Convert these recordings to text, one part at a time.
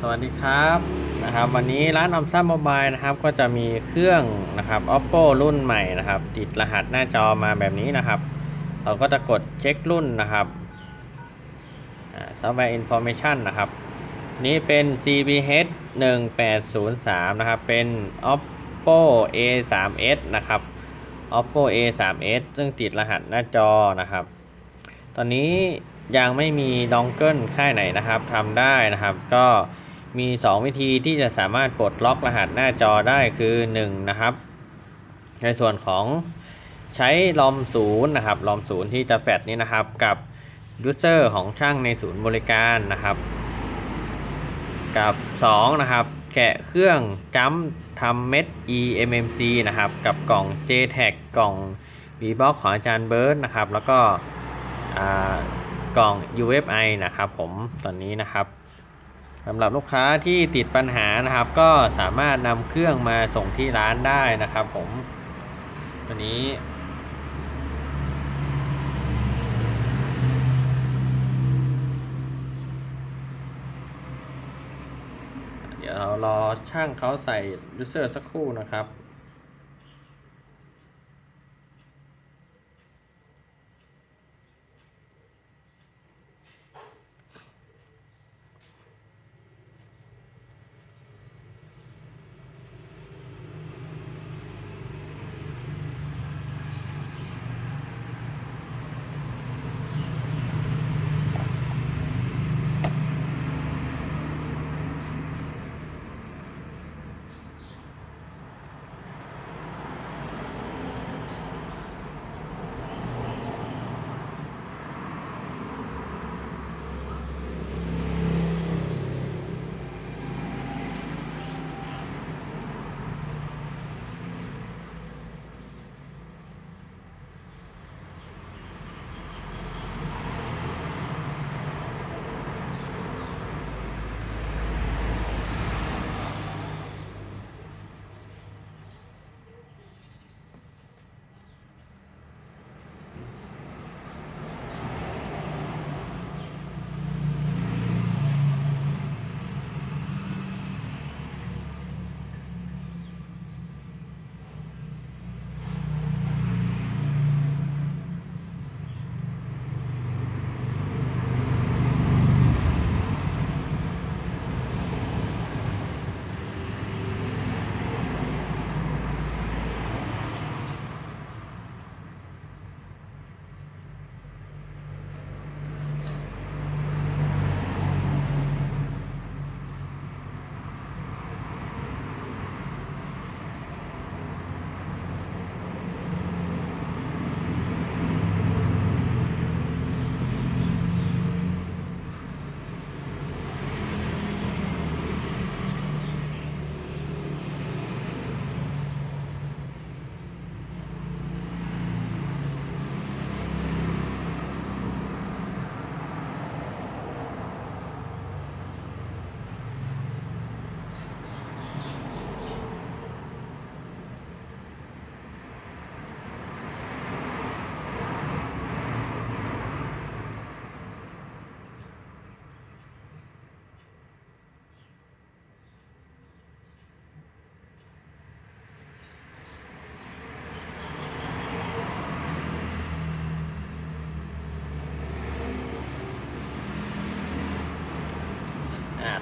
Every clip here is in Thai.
สวัสดีครับนะครับวันนี้ร้านออมซ่าโมบายนะครับก็จะมีเครื่องนะครับ oppo รุ่นใหม่นะครับ ติดรหัสหน้าจอมาแบบนี้นะครับ เราก็จะกดเช็ครุ่นนะครับ software information นะครับ นี่เป็น CBH 1803นะครับ เป็น oppo a 3 s นะครับ oppo a 3 s ซึ่งติดรหัสหน้าจอนะครับ ตอนนี้ ยังไม่มีดองเกิลค่ายไหนนะครับทำได้นะครับ ก็มี 2 วิธีที่จะสามารถปลดล็อกรหัสหน้าจอได้คือ 1 นะครับ ในส่วนของใช้ลอมศูนย์นะครับลอมศูนย์ที่จะแฟดนี้นะครับ กับยูเซอร์ของช่างในศูนย์บริการนะครับ กับ 2 นะครับ แกะเครื่องจัมทำเม็ด eMMC นะครับ กับกล่อง JTAG กล่อง v b o x ของอาจารย์เบิร์ดนะครับ แล้วก็อ่า กล่อง UFI นะครับผมตอนนี้นะครับสำหรับลูกค้าที่ติดปัญหานะครับ ก็สามารถนำเครื่องมาส่งที่ร้านได้นะครับ ผมตัวนี้เดี๋ยวเรารอช่างเขาใส่ยูเซอร์สักครู่นะครับ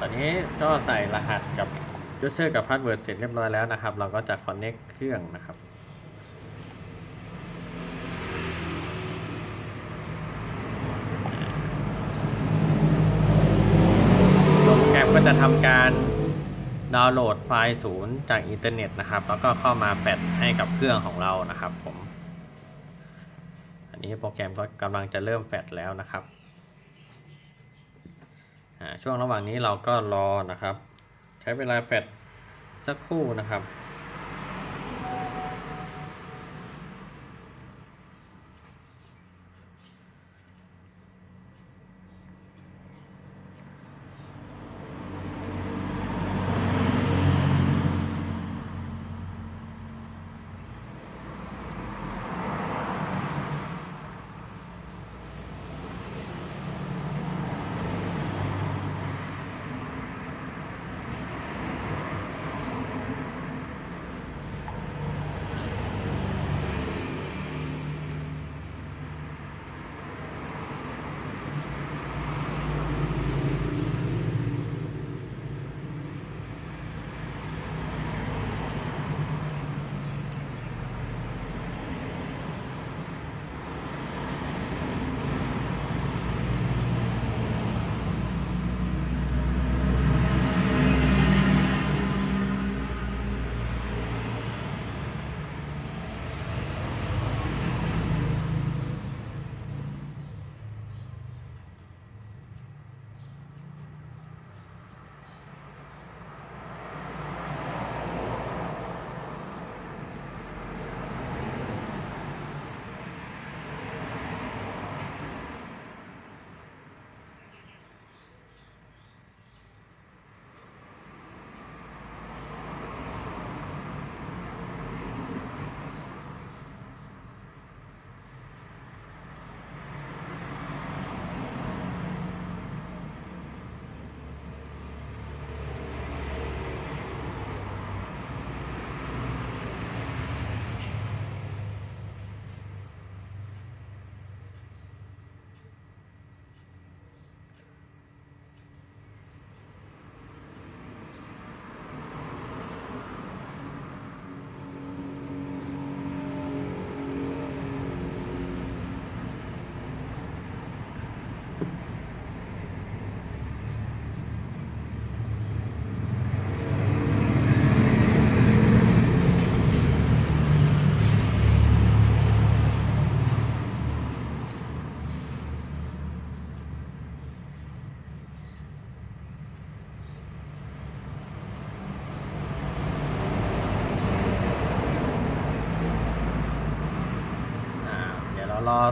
ตอนนี้ก็ใส่รหัสกับ user กับ password เสร็จเรียบร้อยแล้วนะครับ เราก็จะ connect เครื่องนะครับโปรแกรมก็จะทำการดาวน์โหลดไฟล์ศูนย์จากอินเทอร์เน็ตนะครับ แล้วก็เข้ามาแปดให้กับเครื่องของเรานะครับผม อันนี้โปรแกรมก็กำลังจะเริ่มแฟดแล้วนะครับ ช่วงระหว่างนี้เราก็รอนะครับ ใช้เวลาแฟดสักครู่นะครับ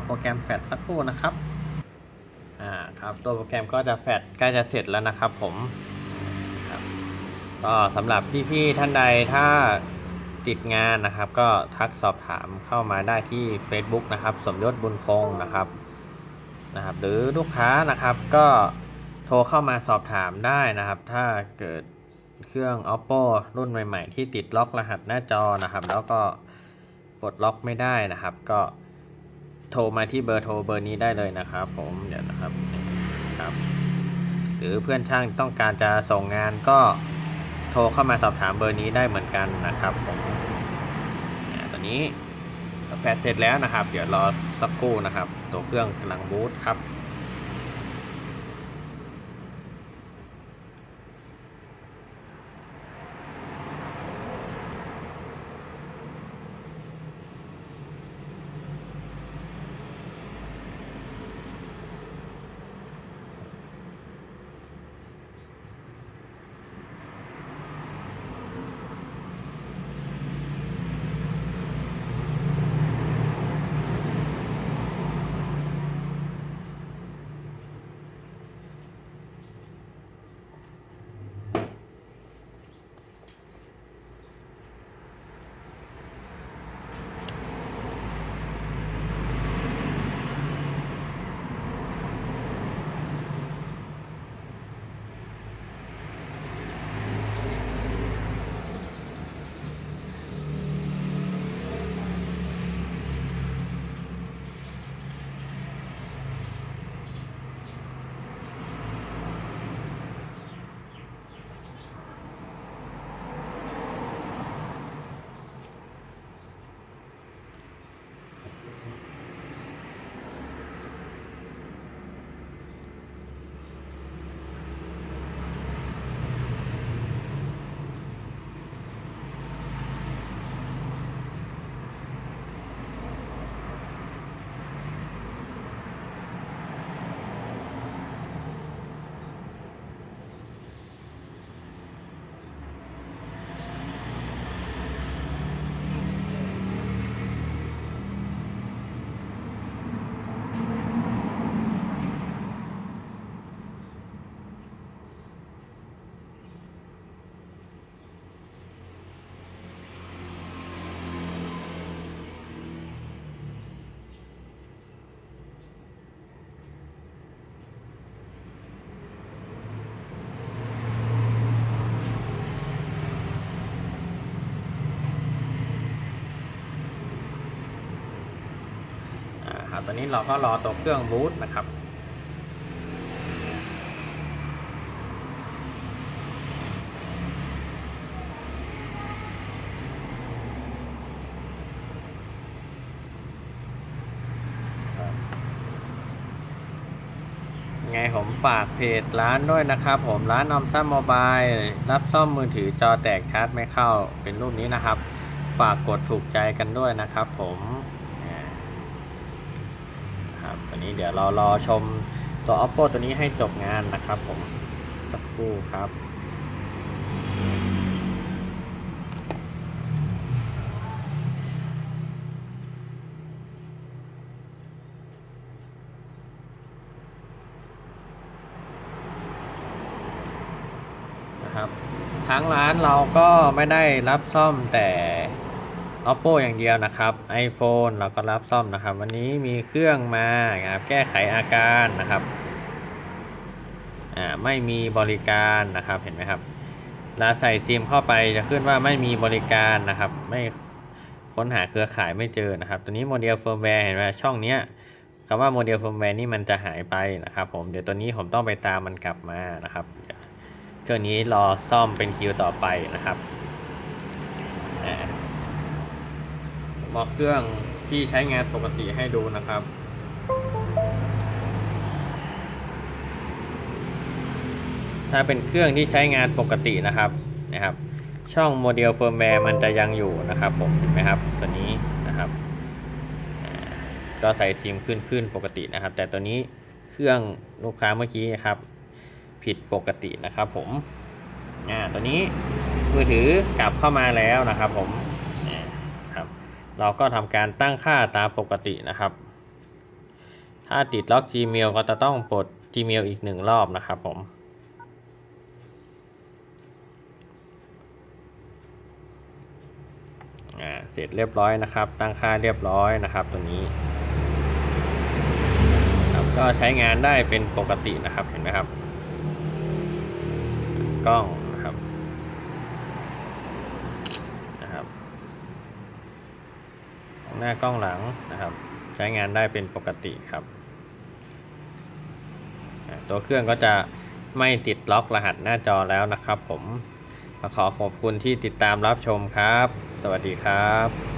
โปรแกรมแฟลชสักครู่นะครับอ่าครับตัวโปรแกรมก็จะแฟลชใกล้จะเสร็จแล้วนะครับผมครับก็สำหรับพี่ๆท่านใดถ้าติดงานนะครับ ก็ทักสอบถามเข้ามาได้ที่ Facebook นะครับ สมยศบุญคงนะครับนะครับ หรือลูกค้านะครับก็โทรเข้ามาสอบถามได้นะครับ ถ้าเกิดเครื่อง oppo รุ่นใหม่ ๆ ที่ติดล็อกรหัสหน้าจอนะครับ แล้วก็ปลดล็อกไม่ได้นะครับ ก็ โทรมาที่เบอร์โทรเบอร์นี้ได้เลยนะครับ ผมเดี๋ยวนะครับครับ หรือเพื่อนช่างต้องการจะส่งงานก็โทรเข้ามาสอบถามเบอร์นี้ได้เหมือนกันนะครับผมตอนนี้แฟดเสร็จแล้วนะครับ เดี๋ยวรอสักครู่นะครับ ตัวเครื่องกำลังบูตครับ ตอนนี้เราก็รอตัวเครื่องบูตนะครับไงผมฝากเพจร้านด้วยนะครับ ผมร้านออมซ่าโมบายรับซ่อมมือถือจอแตกชาร์จไม่เข้าเป็นรูปนี้นะครับ ฝากกดถูกใจกันด้วยนะครับผม นี้เดี๋ยวเรารอชมตัว oppo ตัวนี้ให้จบงานนะครับผมสักครู่ครับนะครับทั้งร้านเราก็ไม่ได้รับซ่อมแต่ oppo อย่างเดียวนะครับ iPhone เราก็รับซ่อมนะครับ วันนี้มีเครื่องมานะครับแก้ไขอาการนะครับอ่าไม่มีบริการนะครับเห็นไหมครับเวลาใส่ซิมเข้าไปจะขึ้นว่าไม่มีบริการนะครับ ไม่ค้นหาเครือข่ายไม่เจอนะครับ ตัวนี้โมเดลเฟิร์มแวร์เห็นไหมช่องเนี้ยคำว่าโมเดลเฟิร์มแวร์นี่มันจะหายไปนะครับ ผมเดี๋ยวตัวนี้ผมต้องไปตามมันกลับมานะครับเครื่องนี้รอซ่อมเป็นคิวต่อไปนะครับอ่า บอกเครื่องที่ใช้งานปกติให้ดูนะครับถ้าเป็นเครื่องที่ใช้งานปกตินะครับนะครับ ช่องโมเดลเฟิร์มแวร์มันจะยังอยู่นะครับผมเห็นไหมครับตัวนี้นะครับก็ใส่ซิมขึ้นขึ้นปกตินะครับ แต่ตัวนี้เครื่องลูกค้าเมื่อกี้ครับ ผิดปกตินะครับผมอ่าตัวนี้มือถือกลับเข้ามาแล้วนะครับผม เราก็ทำการตั้งค่าตามปกตินะครับ ถ้าติดล็อก Gmail ก็จะต้องปลด Gmail อีกหนึ่งรอบนะครับผมเสร็จเรียบร้อยนะครับ ตั้งค่าเรียบร้อยนะครับ ตัวนี้ครับก็ใช้งานได้เป็นปกตินะครับ เห็นไหมครับ กล้องนะครับ นะครับ หน้ากล้องหลังนะครับ ใช้งานได้เป็นปกติครับ ตัวเครื่องก็จะไม่ติดล็อกรหัสหน้าจอแล้วนะครับ ผมขอขอบคุณที่ติดตามรับชมครับ สวัสดีครับ